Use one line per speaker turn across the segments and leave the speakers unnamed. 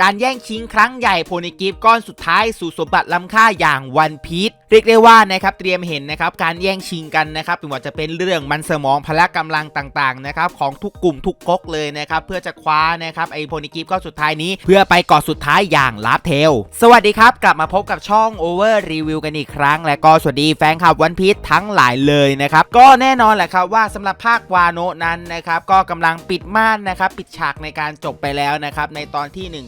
การแย่งชิงครั้งใหญ่โพนิกิฟก้อนสุดท้ายสู่สมบัติล้ำค่าอย่างวันพีช เรียกได้ว่านะครับเตรียมเห็นนะครับการแย่งชิงกันนะครับไม่ว่าจะเป็นเรื่องมันสมองพละกำลังต่างๆนะครับของทุกกลุ่มทุกก๊กเลยนะครับเพื่อจะคว้านะครับไอโพนิกิฟก้อนสุดท้ายนี้ เพื่อไปเกาะสุดท้ายอย่างลาฟเทล สวัสดีครับกลับมาพบกับช่อง Over Review กันอีกครั้ง และก็สวัสดีแฟนคลับวันพีชทั้งหลายเลยนะครับก็แน่นอนแหละครับว่าสำหรับภาควาโนนั้นนะครับก็กำลังปิดม่านนะครับปิดฉากในการจบไปแล้วนะครับในตอนที่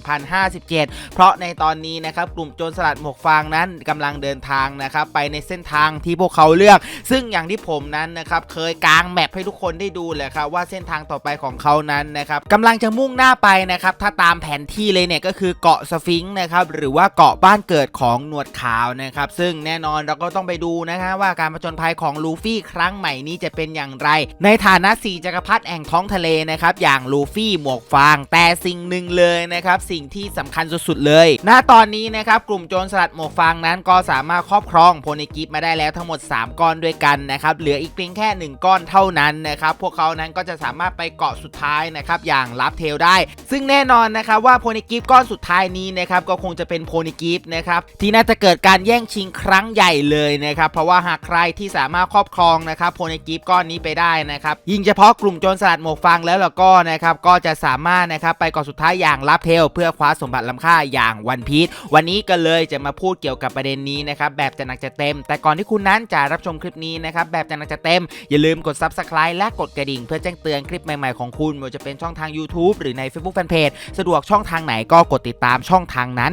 1057 เพราะในตอนนี้นะครับกลุ่มโจรสลัดหมวกฟางนั้นกำลังเดินทางนะครับไปในเส้นทางที่พวกเขาเลือก ซึ่งอย่างที่ผมนั้นนะครับเคยกางแมปให้ทุกคนได้ดูเลยครับว่าเส้นทางต่อไปของเขานั้นนะครับกำลังจะมุ่งหน้าไปนะครับถ้าตามแผนที่เลยเนี่ยก็คือเกาะสฟิงค์นะครับหรือว่าเกาะบ้านเกิดของหนวดขาวนะครับซึ่งแน่นอนเราก็ต้องไปดูนะฮะว่าการผจญภัยของลูฟี่ครั้งใหม่นี้จะเป็นอย่างไร ในฐานะสี่จักรพรรดิแห่งท้องทะเลนะครับอย่างลูฟี่หมวกฟาง แต่สิ่งหนึ่งเลยนะครับสิ่งที่สำคัญสุดๆเลย ณตอนนี้นะครับกลุ่มโจรสลัดหมวกฟางนั้นก็สามารถครอบครองโพนิกิฟมาได้แล้วทั้งหมด 3 ก้อนด้วยกันนะครับเหลืออีกเพียงแค่ 1 ก้อนเท่านั้นนะครับพวกเขานั้นก็จะสามารถไปเกาะสุดท้ายนะครับอย่างลับเทลได้ ซึ่งแน่นอนนะครับว่าโพนิกิฟก้อนสุดท้ายนี้นะครับก็คงจะเป็นโพนิกิฟนะครับที่น่าจะเกิดการแย่งชิงครั้งใหญ่เลยนะครับเพราะว่าหากใครที่สามารถครอบครองนะครับโพนิกิฟก้อนนี้ไปได้นะครับยิ่งเฉพาะกลุ่มโจรสลัดหมวกฟางแล้วแล้วก็นะครับก็จะสามารถนะครับไปเกาะสุดท้ายอย่างลับเทล เพื่อคว้าสมบัติล้ำค่าอย่างวันพีชวันนี้ก็เลยจะมาพูดเกี่ยวกับประเด็นนี้นะครับแบบจะนักจะเต็ม แต่ก่อนที่คุณนั้นจะรับชมคลิปนี้นะครับแบบจะหนักจะเต็ม อย่าลืมกด Subscribe และกดกระดิ่ง เพื่อแจ้งเตือนคลิปใหม่ๆของคุณไม่ว่าจะเป็นช่องทาง YouTube หรือใน Facebook Fanpage สะดวกช่องทางไหนก็กดติดตามช่องทางนั้น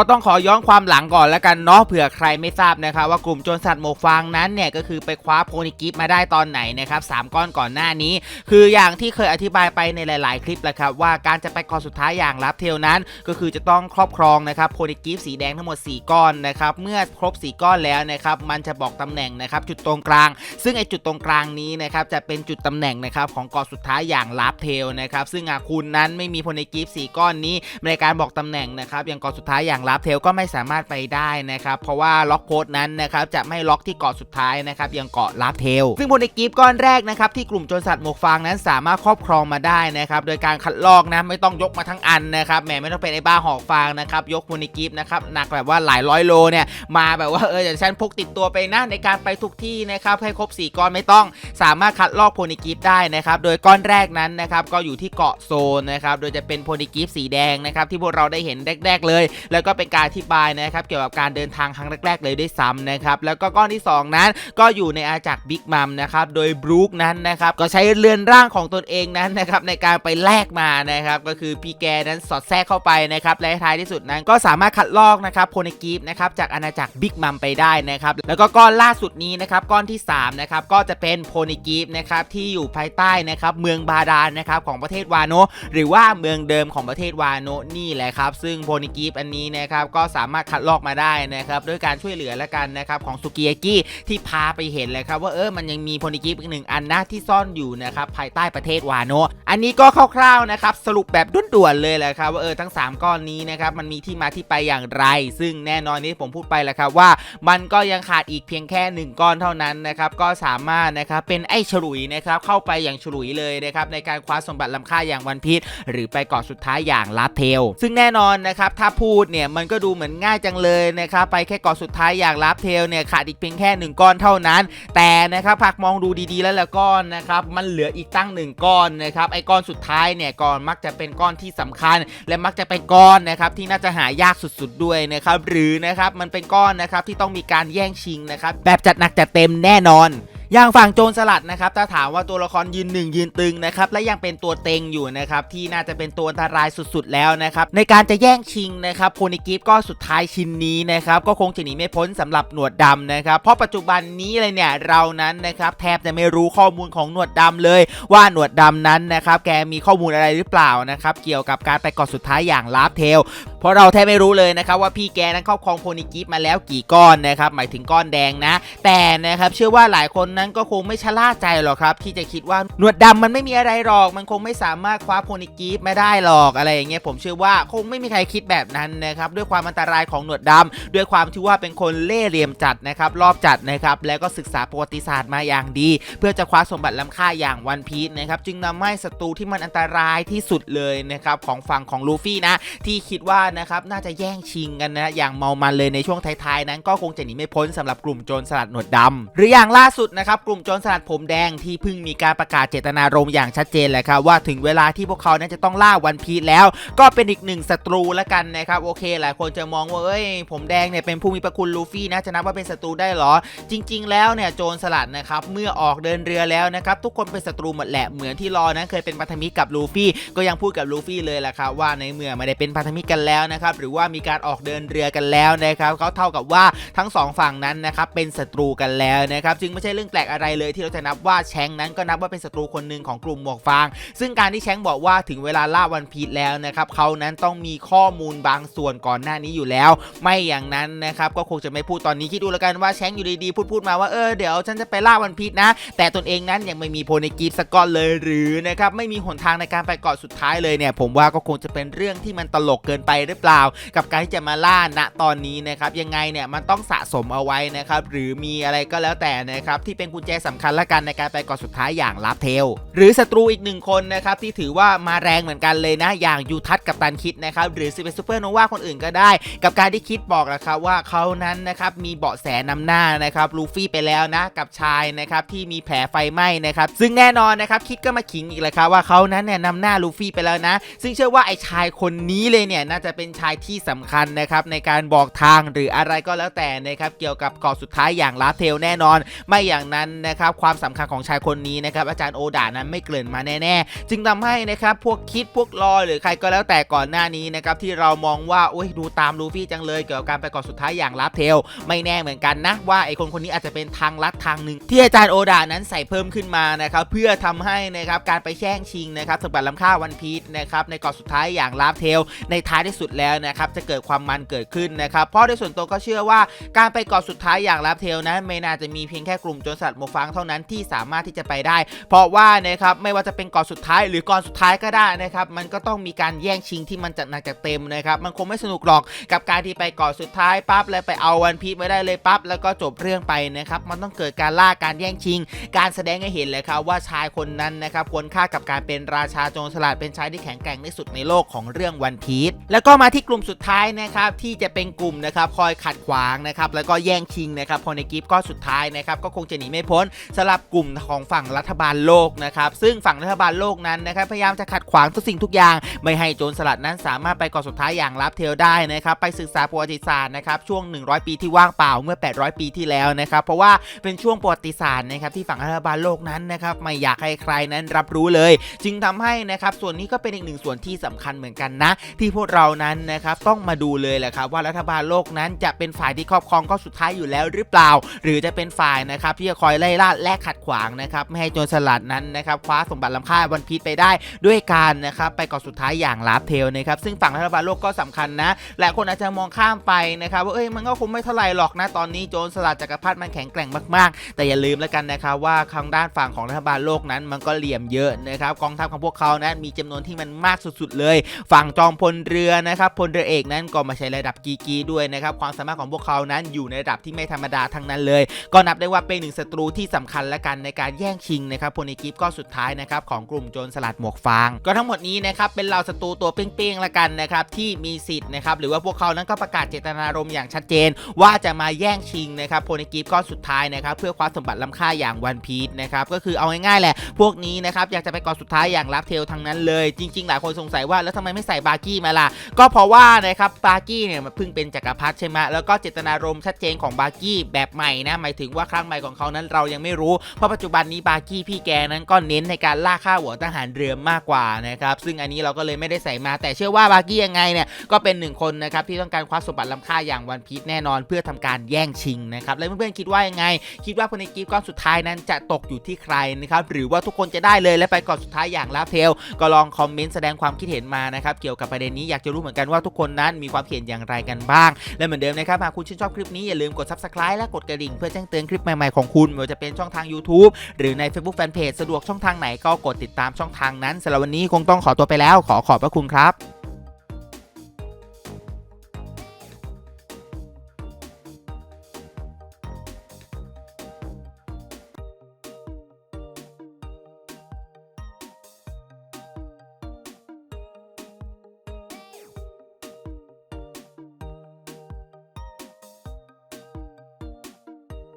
ก็ต้องขอย้อนความหลังก่อนแล้วกันเนาะเผื่อใครไม่ทราบนะครับว่ากลุ่มโจรสัตว์หมวกฟางนั้นเนี่ยก็คือไปคว้าโพนิกิฟมาได้ตอนไหนนะครับสามก้อนก่อนหน้านี้ คืออย่างที่เคยอธิบายไปในหลาย ๆ คลิปแหละครับว่าการจะไปกอนสุดท้ายอย่างลับเทลนั้น ก็คือจะต้องครอบครองนะครับโพนิกิฟสีแดงทั้งหมด 4 ก้อนนะครับเมื่อครบ 4 ก้อนแล้วนะครับมันจะบอกตำแหน่งนะครับจุดตรงกลาง ซึ่งไอจุดตรงกลางนี้นะครับจะเป็นจุดตำแหน่งนะครับของกาะสุดท้ายอย่างลับเทลนะครับซึ่งหาคุณนั้นไม่มีโพนิกิฟสีก้อนนี้ในการบอกตำแหน่งนะครับอย่างกาะสุดท้ายอย่างลับเทลก็ไม่สามารถไปได้นะครับ เพราะว่าล็อกโพสต์นั้นนะครับจะไม่ล็อกที่เกาะสุดท้ายนะครับยังเกาะลับเทล ซึ่งโพนิกิฟก้อนแรกนะครับที่กลุ่มโจรสัตว์หมวกฟางนั้นสามารถครอบครองมาได้นะครับโดยการคัดลอกนะไม่ต้องยกมาทั้งอันนะครับแหมไม่ต้องเป็นไอ้บ้าหอกฟางนะครับยกโพนิกิฟนะครับหนักแบบว่าหลายร้อยโลเนี่ยมาแบบว่าเอออย่างฉันพกติดตัวไปนะในการไปทุกที่นะครับให้ครบ 4 ก้อนไม่ต้องสามารถคัดลอกโพนิกิฟได้นะครับโดยก้อนแรกนั้นนะครับก็อยู่ที่เกาะโซนนะครับโดยจะเป็นโพนิกิฟสีแดงนะครับที่พวกเราได้เห็นแรก ๆเลย แล้วก็เป็นการอธิบายนะครับเกี่ยวกับการเดินทางครั้งแรก ๆ เลยด้วยซ้ำนะครับแล้วก็ก้อนที่ 2 นั้นก็อยู่ในอาณาจักรบิ๊กมัมนะครับโดยบรูคนั้นนะครับก็ใช้เรือนร่างของตนเองนั้นนะครับในการไปแลกมานะครับก็คือพี่แกนั้นสอดแทรกเข้าไปนะครับและท้ายที่สุดนั้นก็สามารถคัดลอกนะครับโพนิกิฟนะครับจากอาณาจักรบิ๊กมัมไปได้นะครับแล้วก็ก้อนล่าสุดนี้นะครับก้อนที่3นะครับก็จะเป็นโพนิกิฟนะครับที่อยู่ภายใต้นะครับเมืองบาดาลนะครับของประเทศวาโนหรือว่าเมืองเดิมของประเทศวาโนนี่แหละครับซึ่งโพนิกิฟอันนี้นะครับก็สามารถคัดลอกมาได้นะครับด้วยการช่วยเหลือและกันนะครับของสุกิยากิที่พาไปเห็นเลยครับว่าเออมันยังมีโพนิกิฟอีกหนึ่งอันนะที่ซ่อนอยู่นะครับภายใต้ประเทศวาโนอันนี้ก็คร่าวๆนะครับสรุปแบบด่วนๆเลยแหละครับว่าเออทั้ง 3 ก้อนนี้นะครับมันมีที่มาที่ไปอย่างไร ซึ่งแน่นอนที่ผมพูดไปแหละครับว่า มันก็ยังขาดอีกเพียงแค่ 1 ก้อนเท่านั้นนะครับก็สามารถนะครับเป็นไอ้ฉลุยนะครับเข้าไปอย่างฉลุยเลยนะครับในการคว้าสมบัติล้ำค่าอย่างวันพีชหรือไปเกาะสุดท้ายอย่างลาเทลซึ่งแน่นอนนะครับถ้าพูดเนี่ยมันก็ดูเหมือนง่ายจังเลยนะครับไปแค่เกาะสุดท้ายอย่างลาเทลเนี่ยขาดอีกเพียงแค่ 1 ก้อนเท่านั้น แต่นะครับหากมองดูดีๆแล้วล้วก้อนนะครับมันเหลืออีกตั้ง 1 ก้อนนะครับไอ้ก้อนสุดท้ายเนี่ยก้อนมักจะเป็นก้อนที่สำคัญ และมักจะเป็นก้อนนะครับที่น่าจะหายากสุดๆด้วยนะครับหรือนะครับมันเป็นก้อนนะครับที่ต้องมีการแย่งชิงนะครับแบบจัดหนักจัดเต็มแน่นอน อย่างฝั่งโจรสลัดนะครับถ้าถามว่าตัวละครยืนหนึ่งยืนตึงนะครับและยังเป็นตัวเต็งอยู่นะครับที่น่าจะเป็นตัวอันตรายสุดๆแล้วนะครับในการจะแย่งชิงนะครับโพนิกิฟก็สุดท้ายชิ้นนี้นะครับก็คงจะหนีไม่พ้นสำหรับหนวดดำนะครับเพราะปัจจุบันนี้เลยเนี่ยเรานั้นนะครับแทบจะไม่รู้ข้อมูลของหนวดดำเลย ว่าหนวดดำนั้นนะครับแกมีข้อมูลอะไรหรือเปล่านะครับเกี่ยวกับการไปกาะสุดท้ายอย่างลาฟเทลเพราะเราแทบไม่รู้เลยนะครับว่าพี่แกนั้นครอบครองโพนิกิฟมาแล้วกี่ก้อนนะครับหมายถึงก้อนแดงนะ แต่นะครับเชื่อว่าหลายคนนั้นก็คงไม่ชะล่าใจหรอกครับ ที่จะคิดว่าหนวดดำมันไม่มีอะไรหรอก มันคงไม่สามารถคว้าโพนิกีฟมาได้หรอกอะไรอย่างเงี้ยผมเชื่อว่าคงไม่มีใครคิดแบบนั้นนะครับด้วยความอันตรายของหนวดดำด้วยความที่ว่าเป็นคนเล่ห์เหลี่ยมจัดนะครับรอบจัดนะครับแล้วก็ศึกษาประวัติศาสตร์มาอย่างดี เพื่อจะคว้าสมบัติล้ำค่าอย่างวันพีชนะครับจึงนำให้ศัตรูที่มันอันตรายที่สุดเลยนะครับของฝั่งของลูฟี่นะ ที่คิดว่านะครับน่าจะแย่งชิงกันนะอย่างเมามันเลยในช่วงท้ายๆนั้น ก็คงจะหนีไม่พ้นสำหรับกลุ่มโจรสลัดหนวดดำหรืออย่างล่าสุดนะครับครับกลุ่มโจรสลัดผมแดงที่เพิ่งมีการประกาศเจตนารมณ์อย่างชัดเจนแหละครับว่าถึงเวลาที่พวกเขานั้นจะต้องล่าวันพีแล้ว ก็เป็นอีกหนึ่งศัตรูละกันนะครับโอเค หลายคนจะมองว่าเอ้ย ผมแดงเนี่ยเป็นผู้มีประคุณลูฟี่นะจะนับว่าเป็นศัตรูได้หรอ จริง ๆ แล้วเนี่ยโจรสลัดนะครับเมื่อออกเดินเรือแล้วนะครับทุกคนเป็นศัตรูหมดแหละเหมือนที่รอนั้นเคยเป็นพันธมิตรกับลูฟี่ก็ยังพูดกับลูฟี่เลยแหละครับว่าในเมื่อไม่ได้เป็นพันธมิตรกันแล้วนะครับหรือว่ามีการออกเดินเรือกันแล้วนะครับเขาเท่ากับว่าทั้งสองฝั่งนั้นนะครับเป็นศัตรูกันแล้วนะครับจึงไม่ใช่เรื่องแปลกอะไรเลยที่เราจะนับว่าแชงนั้นก็นับว่าเป็นศัตรูคนหนึ่งของกลุ่มหมวกฟาง ซึ่งการที่แชงบอกว่าถึงเวลาล่าวันพีชแล้วนะครับเขานั้นต้องมีข้อมูลบางส่วนก่อนหน้านี้อยู่แล้ว ไม่อย่างนั้นนะครับก็คงจะไม่พูดตอนนี้คิดดูแล้วกันว่าแชงอยู่ดีๆพูดพูดมาว่าเออเดี๋ยวฉันจะไปล่าวันพีชนะ แต่ตนเองนั้นยังไม่มีโพนิกีฟสกอนเลยหรือนะครับไม่มีหนทางในการไปเกาะสุดท้ายเลยเนี่ยผมว่าก็คงจะเป็นเรื่องที่มันตลกเกินไปหรือเปล่า กับการที่จะมาล่าณตอนนี้นะครับยังไงเนี่ยมันต้องสะสมเอาไว้นะครับหรือมีอะไรก็แล้วแต่นะครับที่เป็นกุญแจสำคัญละกันในการไปเกาะสุดท้ายอย่างลาฟเทล หรือศัตรูอีกหนึ่งคนนะครับที่ถือว่ามาแรงเหมือนกันเลยนะ อย่างยูทัศกับตันคิดนะครับหรือซิเปซูเปอร์โนวาคนอื่นก็ได้ กับการที่คิดบอกนะครับว่าเขานั้นนะครับมีเบาะแสนำหน้านะครับลูฟี่ไปแล้วนะกับชายนะครับที่มีแผลไฟไหม้นะครับซึ่งแน่นอนนะครับคิดก็มาขิงอีกแล้วครับว่าเขานั้นเนี่ยนำหน้าลูฟี่ไปแล้วนะ ซึ่งเชื่อว่าไอ้ชายคนนี้เลยเนี่ยน่าจะเป็นชายที่สำคัญนะครับในการบอกทางหรืออะไรก็แล้วแต่นะครับเกี่ยวกับเกาะสุดท้ายอย่างลาเทลแน่นอน ไม่อย่างนั้นนะครับความสำคัญของชายคนนี้นะครับอาจารย์โอดานั้นไม่เกริ่อนมาแน่ ๆ จึงทำให้นะครับพวกคิดพวกรอยหรือใครก็แล้วแต่ก่อนหน้านี้นะครับที่เรามองว่าโอ้ยดูตามลูฟี่จังเลยเกี่ยวกับการไปเกาะสุดท้ายอย่างลาเทลไม่แน่เหมือนกันนะ ว่าไอคนคนนี้อาจจะเป็นทางลัดทางหนึ่งที่อาจารย์โอดานั้นใส่เพิ่มขึ้นมานะครับเพื่อทำให้นะครับการไปแย่งชิงนะครับสมบัติล้ำค่าวันพีชนะครับในเกาะสุดท้ายอย่างลาเทลในท้ายที่สุดแล้วนะครับจะเกิดความมันเกิดขึ้นนะครับเพราะโดยส่วนตัวก็เชื่อว่าการไปเกาะสุดท้ายอย่างลาเทลนั้นไม่น่าจะมีเพียงแค่กลุ่มโจรสลัดโมฟังเท่านั้นที่สามารถที่จะไปได้ เพราะว่านะครับไม่ว่าจะเป็นเกาะสุดท้ายหรือก่อนสุดท้ายก็ได้นะครับมันก็ต้องมีการแย่งชิงที่มันจัดหนักจัดเต็มนะครับมันคงไม่สนุกหรอกกับการที่ไปเกาะสุดท้ายปั๊บแล้วไปเอาวันพีไว้ได้เลยปั๊บแล้วก็จบเรื่องไปนะครับมันต้องเกิดการล่าการแย่งชิง การแสดงให้เห็นเลยครับว่าชายคนนั้นนะครับควรค่ากับการเป็นราชาโจรสลัดเป็นชายที่แข็งแกร่งที่สุดในโลกของเรื่องวันพีชแล้วก็มาที่กลุ่มสุดท้ายนะครับที่จะเป็นกลุ่มนะครับคอยขัดขวางนะครับแล้วก็แย่งชิงนะครับพอในกิฟก็สุดท้ายนะครับก็คงจะหนีไม่พ้นสำหรับกลุ่มของฝั่งรัฐบาลโลกนะครับซึ่งฝั่งรัฐบาลโลกนั้นนะครับพยายามจะขัดขวางทุกสิ่งทุกอย่าง ไม่ให้โจรสลัดนั้นสามารถไปก่อนสุดท้ายอย่างลับเทลได้นะครับไปศึกษาประวัติศาสตร์นะครับช่วง 100 ปีที่ว่างเปล่าเมื่อ 800 ปีที่แล้วนะครับเพราะว่าเป็นช่วงประวัติศาสตร์นะครับที่ฝั่งรัฐบาลโลกนั้นนะครับไม่อยากให้ใครนั้นรับรู้เลย จึงทำให้นะครับส่วนนี้ก็เป็นอีกหนึ่งส่วนที่สำคัญเหมือนกันนะ ที่พวกเรานั้นนะครับต้องมาดูเลยแหละครับว่ารัฐบาลโลกนั้นจะเป็นฝ่ายที่ครอบครองก็สุดท้ายอยู่แล้วหรือเปล่า หรือจะเป็นฝ่ายนะครับที่จะคอยไล่ล่าและขัดขวางนะครับไม่ให้โจรสลัดนั้นนะครับคว้าสมบัติล้ำค่าวันพีชไปได้ด้วยการนะครับไปก่อนสุดท้ายอย่างลาฟเทลนะครับซึ่งฝั่งรัฐบาลโลกก็สำคัญนะหลายคนอาจจะมองข้ามไปนะครับว่าเอ้ยมันก็คงไม่เท่าไหร่หรอกนะตอนนี้โจรสลัดจักรพรรดิมันแข็งแกร่งมากๆ แต่อย่าลืมแล้วกันนะครับว่าทางด้านฝั่งของรัฐบาลโลกนั้น มันก็เหลี่ยมเยอะนะครับกองทัพของพวกเขานั้นมีจำนวนที่มันมากสุดๆเลย ฝั่งจอมพลเรือนะครับพลเรือเอกนั้นก็มาใช้ระดับกีกีด้วยนะครับความสามารถของพวกเขานั้นอยู่ในระดับที่ไม่ธรรมดาทั้งนั้นเลย ก็นับได้ว่าเป็นหนึ่งศัตรูที่สำคัญและกันในการแย่งชิงนะครับพลในกิฟก็สุดท้ายนะครับของกลุ่มโจรสลัดหมวกฟาง ก็ทั้งหมดนี้นะครับเป็นเหล่าศัตรูตัวเป้งๆละกันนะครับที่มีสิทธิ์นะครับหรือว่าพวกเขานั้นก็ประกาศเจตนารมณ์อย่างชัดเจน ว่าจะมาแย่งชิงนะครับพลในกิฟก็สุดท้ายนะครับเพื่อคว้าสมบัติล้ำค่าอย่างวันพีชนะครับก็คือเอาง่ายๆแหละ พวกนี้นะครับอยากจะไปก่อนสุดท้ายอย่างลับเทลทั้งนั้นเลย จริง ๆ หลายคนสงสัยว่าแล้วทำไมไม่ใส่บาร์กี้มาล่ะก็เพราะว่านะครับบาร์กี้เนี่ยมันเพิ่งเป็นจักรพรรดิใช่ไหมแล้วก็เจตนารมณ์ชัดเจนของบาร์กี้แบบใหม่นะหมายถึงว่าครั้งใหม่ของเขานั้นเรายังไม่รู้ เพราะปัจจุบันนี้บาร์กี้พี่แกนั้นก็เน้นในการล่าฆ่าหัวทหารเรือมากกว่านะครับซึ่งอันนี้เราก็เลยไม่ได้ใส่มา แต่เชื่อว่าบาร์กี้ยังไงเนี่ยก็เป็นหนึ่งคนนะครับที่ต้องการคว้าสมบัติล้ำค่าอย่างวันพีชแน่นอนเพื่อทำการแย่งชิงนะครับแล้วเพื่อนๆคิดว่ายังไง คิดว่าพลในกิฟก้อนสุดท้ายนั้นจะตกอยู่ที่ใครนะครับหรือว่าทุกคนจะได้เลยและไปก่อนสุดท้ายอย่างลาเทลก็ลองคอมเมนต์แสดงความคิดเห็นมานะครับเกี่ยวกับประเด็นนี้อยากจะรู้เหมือนกันว่าทุกคนนั้นมีความเห็นอย่างไรกันบ้าง และเหมือนเดิมนะครับหากคุณชื่นชอบคลิปนี้อย่าลืมกด subscribe และกดกระดิ่งเพื่อแจ้งเตือนคลิปใหม่ๆของคุณคุณไม่ว่าจะเป็นช่องทาง YouTube หรือใน Facebook Fanpage สะดวกช่องทางไหนก็กดติดตามช่องทางนั้นสำหรับวันนี้คงต้องขอตัวไปแล้ว ขอขอบพระคุณครับ